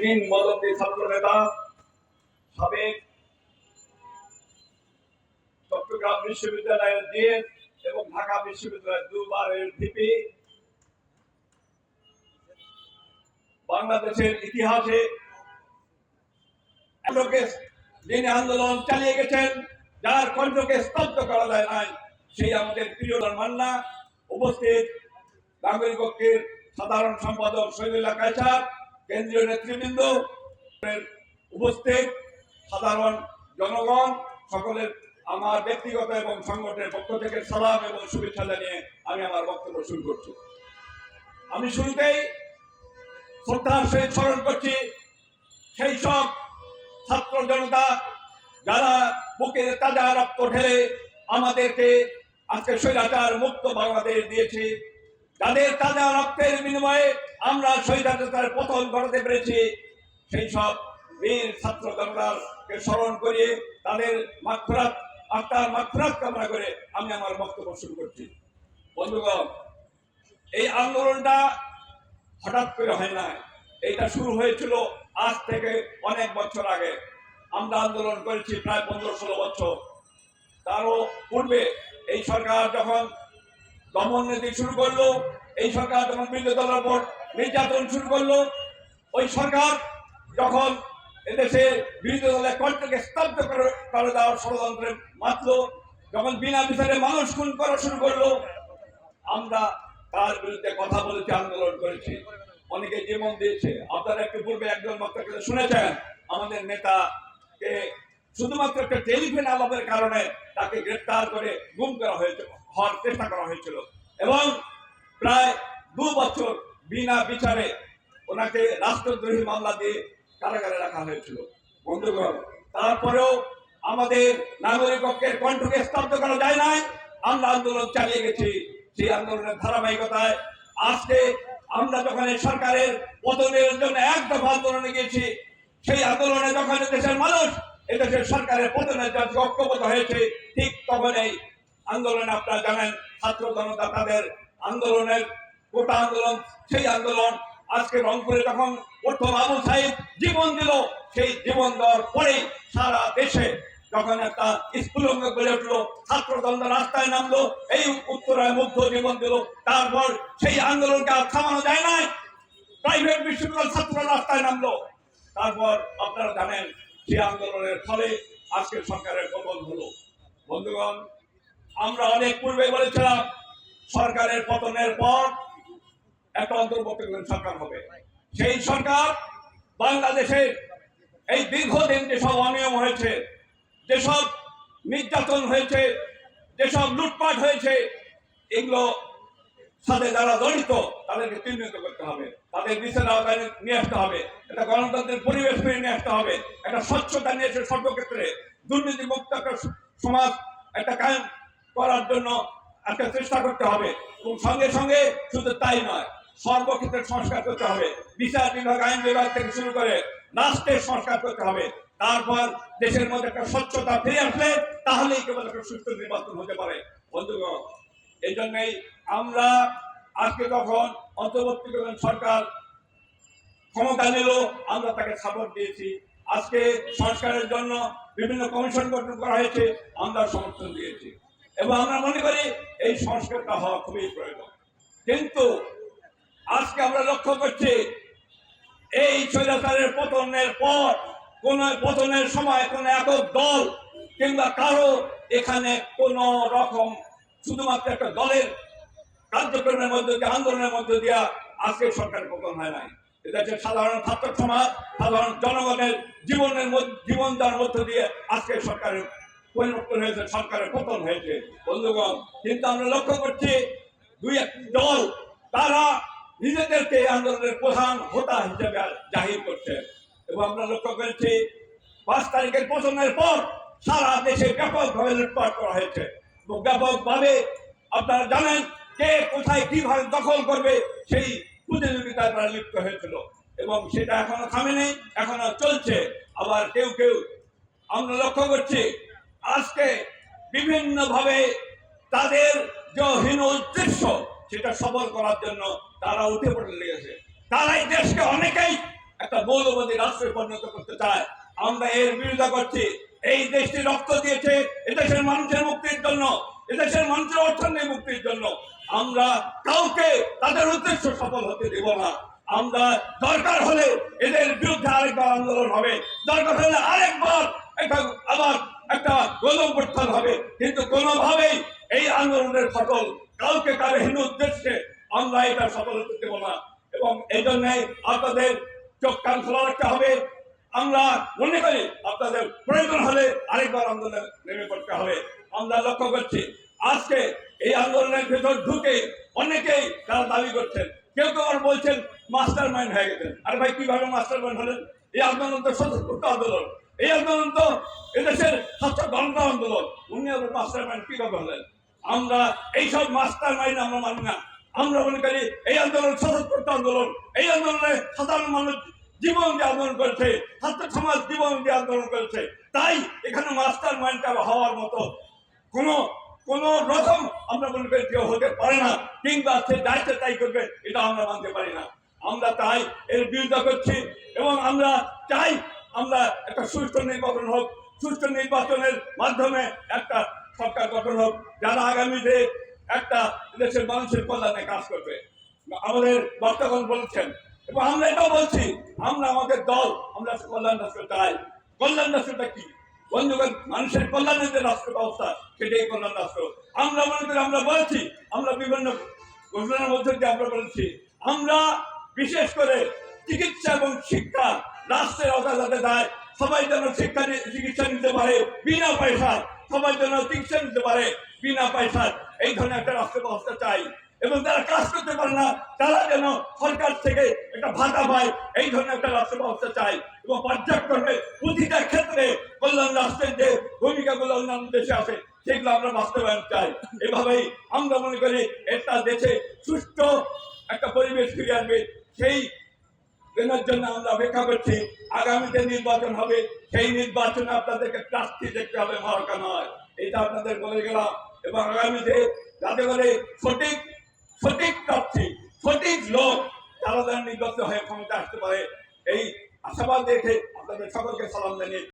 কিংবদন্তি ছাত্র নেতা সাবেক চট্টগ্রাম বিশ্ববিদ্যালয়ের ডিএন এবং ঢাকা বিশ্ববিদ্যালয়ের বাংলাদেশের ইতিহাসে আন্দোলন চালিয়ে গেছেন, যার কণ্ঠকে স্তব্ধ করা যায় নাই। সেই আমাদের প্রিয় মান্না উপস্থিত নাগরিক পক্ষের সাধারণ সম্পাদক শহীদুল্লাহ কায়সার কেন্দ্রীয় নেতৃবৃন্দ উপস্থিত সাধারণ জনগণ, সকলের আমার ব্যক্তিগত এবং সংগঠনের পক্ষ থেকে সালাম এবং শুভেচ্ছা জানিয়ে আমি আমার বক্তব্য শুরু করছি। আমি শুরুতেই শ্রদ্ধার সহিত স্মরণ করছি, সেই সব ছাত্র জনতা যারা বুকে তাজা রক্ত ঢেলে আমাদেরকে আজকে স্বৈরাচার মুক্ত বাংলাদেশ দিয়েছে, যাদের তাজা রক্তের বিনিময়ে আমরা স্বৈরাচার পতন ঘটাতে পেরেছি সেই সব বীর ছাত্র জনতাকে স্মরণ করিয়ে তাদের মাত্রাত আত্মার মাত্রাত কামনা করে আমি আমার বক্তব্য শুরু করছি। বন্ধুগণ, এই আন্দোলনটা হঠাৎ করে হয় না এটা শুরু হয়েছিল আজ থেকে অনেক বছর আগে। আমরা আন্দোলন করেছি প্রায় পনেরো ষোলো বছর। তারও পূর্বে এই সরকার যখন দমন নীতি শুরু করল, এই সরকার যখন বিরোধী দলের উপর নির্যাতন শুরু করল। ওই সরকার যখন এদেশে বিরোধী দলের কণ্ঠকে স্তব্ধ করে দেওয়ার ষড়যন্ত্রে মাত্র যখন বিনা বিচারে মানুষ খুন করা শুরু করল, আমরা তার বিরুদ্ধে কথা বলেছি, আন্দোলন করেছি। অনেকে জীবন দিয়েছে। আপনারা একটু পূর্বে একজন বক্তাকে শুনেছেন, আমাদের নেতাকে শুধুমাত্র একটা টেলিফোন আলাপের কারণে তাকে গ্রেফতার করে গুম করা হয়েছিল হওয়ার চেষ্টা করা হয়েছিল। এবং প্রায় দু বছর বিনা বিচারে ওনাকে রাষ্ট্রদ্রোহী মামলা দিয়ে কারাগারে রাখা হয়েছিল। বন্ধুগণ, তারপরেও আমাদের নাগরিক পক্ষের কণ্ঠকে স্তব্ধ করা যায় নাই। আমরা আন্দোলন চালিয়ে গেছি সেই আন্দোলনের ধারাবাহিকতায়। আজকে আমরা যখন এই সরকারের পতনের জন্য এক দফা আন্দোলনে গিয়েছি, সেই আন্দোলনে যখন দেশের মানুষ এদেশের সরকারের পতনের জন্য ঐক্যবদ্ধ হয়েছে, ঠিক তখন এই আন্দোলনে আপনারা জানেন, ছাত্র জনতা তাদের আন্দোলনের গোটা আন্দোলন, সেই আন্দোলন আজকে রংপুরে যখন প্রথম আবু সাহেব জীবন দিল, সেই জীবন দেওয়ার পরে সারা দেশে যখন একটা স্কুলঙ্গ গড়ে উঠল ছাত্র দ্বন্দ্ব রাস্তায় নামলো, এই উত্তরায় মুগ্ধ জীবন দিল, তারপর সেই আন্দোলনকে আর থামানো যায় নাই। প্রাইভেট বিশ্ববিদ্যালয় ছাত্ররা রাস্তায় নামলো। তারপর আপনারা জানেন সেই আন্দোলনের ফলে আজকে সরকারের পতন হলো। বন্ধুগণ, আমরা অনেক পূর্বে বলেছিলাম, সরকারের পতনের পর একটা অন্তর্বর্তীকালীন সরকার হবে। সেই সরকার বাংলাদেশের এই দীর্ঘদিন যেসব অনিয়ম হয়েছে, যেসব নির্যাতন হয়েছে, যেসব লুটপাট হয়েছে, এগুলো সাথে যারা জড়িত, তাদেরকে চিহ্নিত করতে হবে। তাদের বিচার আওতায় নিয়ে আসতে হবে। একটা গণতন্ত্রের পরিবেশ ফিরে নিয়ে আসতে হবে। একটা স্বচ্ছতা নিয়ে এসে সর্বক্ষেত্রে দুর্নীতি মুক্ত একটা সমাজ একটা কায়েম করার জন্য একটা চেষ্টা করতে হবে। এবং সঙ্গে সঙ্গে শুধু তাই নয় সর্বক্ষেত্রে সংস্কার করতে হবে। বিচার বিভাগ, আইন বিভাগ থেকে শুরু করে রাষ্ট্রের সংস্কার করতে হবে। তারপর দেশের মধ্যে একটা স্বচ্ছতা ফিরে আসলে তাহলেই কেবল একটা সুস্থ নির্বাচন হতে পারে। বন্ধুগণ এই জন্যই আমরা আজকে যখন অন্তর্বর্তীকালীন সরকার ক্ষমতা নিল, আমরা তাকে সাপোর্ট দিয়েছি। আজকে সংস্কারের জন্য বিভিন্ন কমিশন গঠন করা হয়েছে, আমরা সমর্থন দিয়েছি। এবং আমরা মনে করি এই সংস্কারটা হওয়া খুবই প্রয়োজন। কিন্তু আজকে আমরা লক্ষ্য করছি, এই স্বৈরাচারের পতনের পর কোন পতনের সময় কোন একক দল কিংবা কারও এখানে কোন রকম শুধুমাত্র একটা দলের কার্যক্রমের মধ্যে দিয়ে, আন্দোলনের মধ্যে দিয়ে আজকে সরকার পতন হয় নাই। এটা হচ্ছে সাধারণ ছাত্র সমাজ, সাধারণ জনগণের জীবনের মধ্যে জীবন দেওয়ার মধ্য দিয়ে আজকে সরকারের পরিবর্তন হয়েছে, সরকারের পতন হয়েছে। বন্ধুগণ, কিন্তু আমরা লক্ষ্য করছি দুই একটি দল, তারা নিজেদেরকে এই আন্দোলনের প্রধান হোতা হিসেবে জাহির করছে। এবং আমরা লক্ষ্য করেছি পাঁচ তারিখের পতনের পর সারা দেশে ব্যাপকভাবে লুটপাট করা হয়েছে। এবং ব্যাপকভাবে আপনারা জানেন কে কোথায় কীভাবে দখল করবে, সেই প্রতিযোগিতায় তারা লিপ্ত হয়েছিল। এবং সেটা এখনও থামেনি, এখনও চলছে। আবার কেউ কেউ, আমরা লক্ষ্য করছি, আজকে বিভিন্নভাবে তাদের যে হীন উদ্দেশ্য সেটা সফল করার জন্য তারা উঠে পড়ে লেগেছে। তারাই দেশকে অনেকেই একটা মৌলবাদী রাষ্ট্রে পরিণত করতে চায়। আমরা এর বিরোধিতা করছি। এই দেশটি রক্ত দিয়েছে এদেশের মানুষের মুক্তির জন্য, এদেশের মানুষের অর্থনৈতিক মুক্তির জন্য। আমরা কাউকে তাদের উদ্দেশ্য সফল হতে দেব না। আমরা দরকার হলে এদের বিরুদ্ধে আরেকবার আন্দোলন হবে। দরকার হলে আরেকবার একটা আবার একটা গণপ্রত্যান হবে। কিন্তু কোনোভাবেই এই আন্দোলনের সফল কাউকে কারও হীন উদ্দেশ্যে আমরা এটা সফল হতে দেব না। এবং এই জন্যই আপনাদের চোখ কান খোলা রাখতে হবে। আমরা মনে করি আপনাদের প্রয়োজন হলে আরেকবার আন্দোলনে নেমে পড়তে হবে। আমরা লক্ষ্য করছি, আজকে এই আন্দোলনের ভেতর ঢুকে অনেকেই তারা দাবি করছেন। কেউ কেউ বলছেন মাস্টার মাইন্ড হয়ে গেছেন। আরে ভাই, কীভাবে মাস্টার মাইন্ড হলেন? এই আন্দোলন তো স্বতঃস্ফূর্ত আন্দোলন। এই আন্দোলন তো এদেশের ছাত্র গণত আন্দোলন। উনি আবার মাস্টার মাইন্ড কীভাবে হলেন? আমরা এইসব মাস্টার মাইন্ড আমরা মানি না। আমরা মনে করি এই আন্দোলন স্বতঃস্ফূর্ত আন্দোলন। এই আন্দোলনে সাধারণ মানুষ জীবন দিয়ে আন্দোলন করেছে। ছাত্র সমাজ জীবন দিয়ে আন্দোলন করেছে। তাই এখানে মাস্টার মাইন্ড হওয়ার মতো কোনো, কোন রকম আমরা মনে করি কেউ হতে পারে না। কিংবা সে দায়িত্ব তাই করবে, এটা আমরা মানতে পারি না। আমরা তাই এর বিরোধিতা করছি এবং আমরা চাই আমরা একটা সুষ্ঠু নির্বাচন হোক, সুষ্ঠু নির্বাচনের মাধ্যমে একটা সরকার গঠন হোক, যারা আগামী আগামীতে একটা দেশের মানুষের কল্যাণে কাজ করবে। আমাদের বক্তাগণ বলছেন, এবং আমরা এটাও বলছি, আমরা আমাদের দল, আমরা কল্যাণ রাষ্ট্র চাই। কল্যাণ রাষ্ট্রটা কি? বন্ধুগণ, মানুষের কল্যাণের যে রাষ্ট্র ব্যবস্থা, সেটাই কল্যাণ রাষ্ট্র। আমরা মনে করি, আমরা বলেছি, আমরা বিভিন্ন ঘোষণার মধ্যে দিয়ে আমরা বলেছি, আমরা বিশেষ করে চিকিৎসা এবং শিক্ষা রাষ্ট্রের যাতে দেয় সবাই যেন শিক্ষা চিকিৎসা নিতে পারে বিনা পয়সায়। সবাই যেন চিকিৎসা নিতে পারে বিনা পয়সায়। এই ধরনের একটা রাষ্ট্র ব্যবস্থা চাই। এবং যারা কাজ করতে পারে না, তারা যেন সরকার থেকে একটা ভাতা পায়। এই ধরনের একটা রাষ্ট্র ব্যবস্থা চাই। এবং পর্যায়ক্রমে প্রতিটা ক্ষেত্রে কল্যাণ রাষ্ট্রের যে ভূমিকাগুলো অন্যান্য দেশে আছে, সেগুলো আমরা বাস্তবায়ন চাই। এভাবেই আমরা মনে করি একটা দেশে সুষ্ঠু একটা পরিবেশ ফিরে আনবে। সেই দিনের জন্য আমরা অপেক্ষা করছি। আগামীতে নির্বাচন হবে। সেই নির্বাচনে আপনাদেরকে প্রার্থী দেখতে হবে, মার্কা নয়। এটা আপনাদের বলে গেলাম। এবং আগামীতে যাতে করে সঠিক সঠিক প্রার্থী, সঠিক লোক তারা যেন নির্বাচিত হয়ে ক্ষমতা আসতে পারে। এই আশাবাদ দেখে আপনাদের সকলকে সালাম জানিয়ে